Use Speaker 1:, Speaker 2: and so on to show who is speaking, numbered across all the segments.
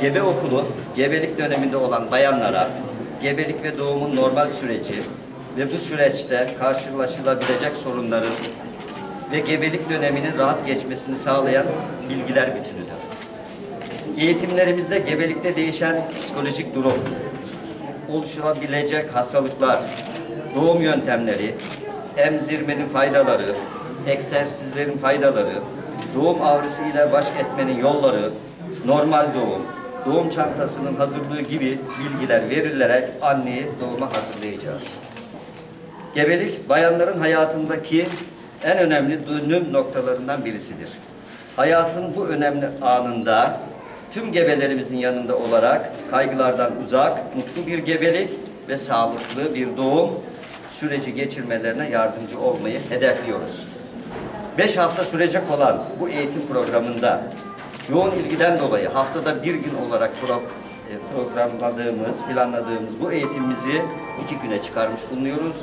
Speaker 1: Gebe okulu, gebelik döneminde olan bayanlara gebelik ve doğumun normal süreci ve bu süreçte karşılaşılabilecek sorunların ve gebelik döneminin rahat geçmesini sağlayan bilgiler bütünüdür. Eğitimlerimizde gebelikte değişen psikolojik durum, oluşabilecek hastalıklar, doğum yöntemleri, emzirmenin faydaları, egzersizlerin faydaları, doğum ağrısıyla baş etmenin yolları, normal doğum, doğum çantasının hazırlığı gibi bilgiler verilerek anneyi doğuma hazırlayacağız. Gebelik bayanların hayatındaki en önemli dönüm noktalarından birisidir. Hayatın bu önemli anında tüm gebelerimizin yanında olarak kaygılardan uzak, mutlu bir gebelik ve sağlıklı bir doğum süreci geçirmelerine yardımcı olmayı hedefliyoruz. 5 hafta sürecek olan bu eğitim programında yoğun ilgiden dolayı haftada bir gün olarak e, programladığımız, planladığımız bu eğitimimizi iki güne çıkarmış bulunuyoruz.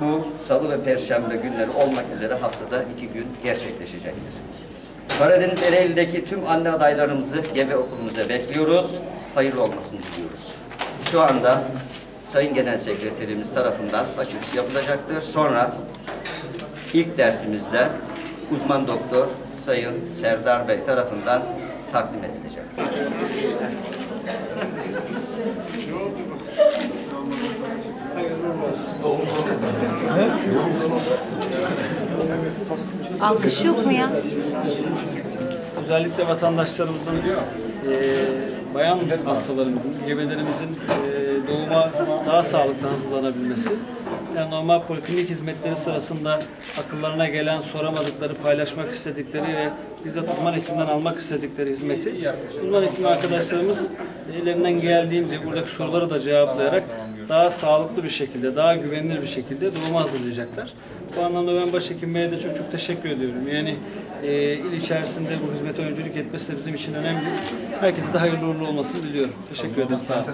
Speaker 1: Bu salı ve perşembe günleri olmak üzere haftada iki gün gerçekleşecektir. Karadeniz Ereğli'deki tüm anne adaylarımızı gebe okulumuza bekliyoruz. Hayırlı olmasını diliyoruz. Şu anda Sayın Genel Sekreterimiz tarafından açılış yapılacaktır. Sonra ilk dersimizde uzman doktor Sayın Serdar Bey tarafından takdim edilecek.
Speaker 2: Alkış yok mu ya?
Speaker 3: özellikle vatandaşlarımızın, e, bayan hastalarımızın, gebelerimizin e, doğuma daha sağlıklı hazırlanabilmesi, yani normal poliklinik hizmetleri sırasında akıllarına gelen, soramadıkları, paylaşmak istedikleri ve bizzat uzman hekimden almak istedikleri hizmeti, uzman hekim arkadaşlarımız ellerinden geldiğince buradaki soruları da cevaplayarak daha sağlıklı bir şekilde, daha güvenilir bir şekilde doğuma hazırlayacaklar. Bu anlamda ben başhekim Bey'e de çok çok teşekkür ediyorum. Yani e, il içerisinde bu hizmete öncülük etmesi de bizim için önemli. Herkese de hayırlı uğurlu olmasını diliyorum. Teşekkür ederim. Sağ olun.